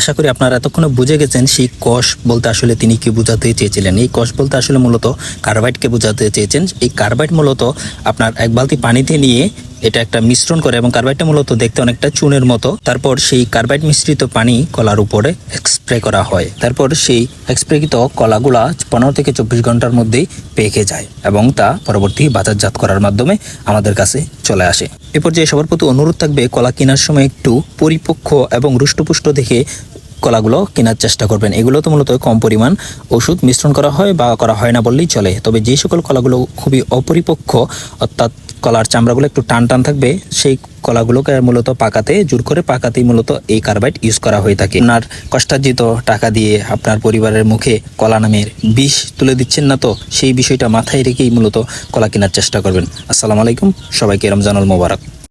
আশা করি আপনারা এতক্ষণে বুঝে গেছেন সেই কষ বলতে আসলে তিনি কি বোঝাতে চেয়েছিলেন। এই কষ বলতে আসলে মূলত কার্বাইডকে বোঝাতে চেয়েছেন। এই কার্বাইড মূলত আপনার এক বালতি পানিতে নিয়ে এটা একটা মিশ্রণ করে এবং কার্বাইডটা মূলত দেখতে অনেকটা চুনের মতো। তারপর সেই কার্বাইড মিশ্রিত পানি কলার উপরে স্প্রে করা হয়। তারপর সেই স্প্রেকৃত কলাগুলা পনেরো থেকে চব্বিশ ঘণ্টার মধ্যেই পেকে যায় এবং তা পরবর্তী বাজারজাত করার মাধ্যমে আমাদের কাছে চলে আসে। এ পর্যায়ে সবার প্রতি অনুরোধ থাকবে কলা কেনার সময় একটু পরিপক্ক এবং রুষ্টপুষ্ট দেখে কলাগুলো কেনার চেষ্টা করবেন। এগুলো তো মূলত কম পরিমাণ ওষুধ মিশ্রণ করা হয় বা করা হয় না বললেই চলে। তবে যে সকল কলাগুলো খুবই অপরিপক্ক, অর্থাৎ কলার চামড়াগুলো একটু টান টান থাকবে, সেই কলাগুলোকে মূলত পাকাতে, জোর করে পাকাতেই মূলত এই কার্বাইড ইউজ করা হয়ে থাকে। আপনার কষ্টার্জিত টাকা দিয়ে আপনার পরিবারের মুখে কলা নামের বিষ তুলে দিচ্ছেন না তো, সেই বিষয়টা মাথায় রেখেই মূলত কলা কেনার চেষ্টা করবেন। আসসালামু আলাইকুম, সবাইকে রমজানুল মোবারক।